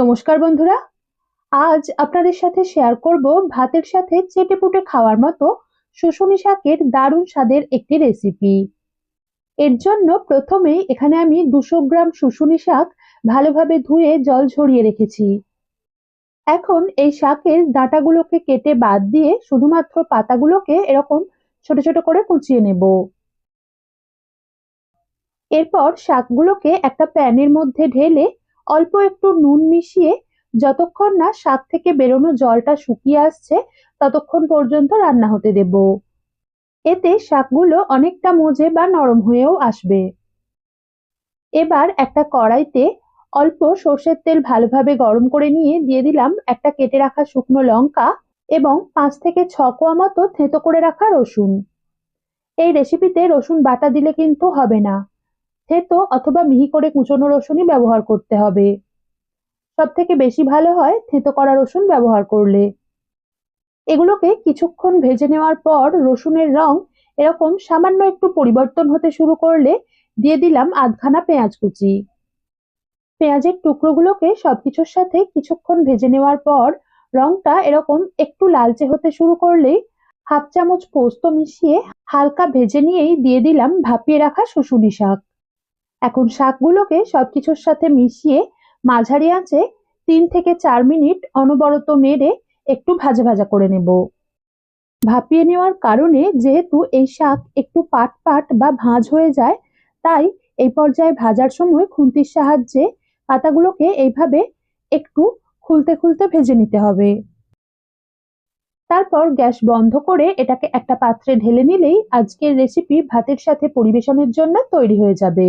নমস্কার বন্ধুরা। আজ আপনাদের সাথে শেয়ার করব ভাতের সাথে চেটেপুটে খাওয়ার মতো শুশুনি শাকের দারুণ স্বাদের একটি রেসিপি এর জন্য প্রথমেই এখানে আমি দুশো গ্রাম শুশুনি শাক ভালোভাবে ধুয়ে জল ঝরিয়ে রেখেছি। এখন এই শাকের ডাঁটাগুলোকে কেটে বাদ দিয়ে শুধুমাত্র পাতাগুলোকে এরকম ছোট ছোট করে কুচিয়ে নেব। এরপর শাকগুলোকে একটা প্যানের মধ্যে ঢেলে অল্প একটু নুন মিশিয়ে যতক্ষণ না শাক থেকে বেরোনো জলটা শুকিয়ে আসছে, ততক্ষণ পর্যন্ত রান্না হতে দেব। এতে শাকগুলো অনেকটা মজে বা নরম হয়েও আসবে। এবার একটা কড়াইতে অল্প সর্ষের তেল ভালোভাবে গরম করে নিয়ে দিয়ে দিলাম একটা কেটে রাখা শুকনো লঙ্কা এবং পাঁচ থেকে ছ কোয়া মতো থেঁতো করে রাখা রসুন। এই রেসিপিতে রসুন বাটা দিলে কিন্তু হবে না। থেতো অথবা মিহি করে কুচনো রসুনই ব্যবহার করতে হবে। সব থেকে বেশি ভালো হয় থেতো করা রসুন ব্যবহার করলে। এগুলোকে কিছুক্ষণ ভেজে নেওয়ার পর রসুনের রং এরকম সামান্য একটু পরিবর্তন হতে শুরু করলে দিয়ে দিলাম আধখানা পেঁয়াজ কুচি। পেঁয়াজের টুকরোগুলোকে সবকিছুর সাথে কিছুক্ষণ ভেজে নেওয়ার পর রংটা এরকম একটু লালচে হতে শুরু করলেই হাফ চামচ পোস্ত মিশিয়ে হালকা ভেজে নিয়েই দিয়ে দিলাম ভাপিয়ে রাখা শুশুনি শাক। এখন শাকগুলোকে সবকিছুর সাথে মিশিয়ে মাঝারি আঁচে তিন থেকে চার মিনিট অনবরত নেড়ে একটু ভাজা ভাজা করে নেব। ভাপিয়ে নেওয়ার কারণে যেহেতু এই শাক একটু পাট পাট বা ভাঁজ হয়ে যায়, তাই এই পর্যায়ে ভাজার সময় খুন্তির সাহায্যে পাতাগুলোকে এইভাবে একটু খুলতে খুলতে ভেজে নিতে হবে। তারপর গ্যাস বন্ধ করে এটাকে একটা পাত্রে ঢেলে নিলেই আজকের রেসিপি ভাতের সাথে পরিবেশনের জন্য তৈরি হয়ে যাবে।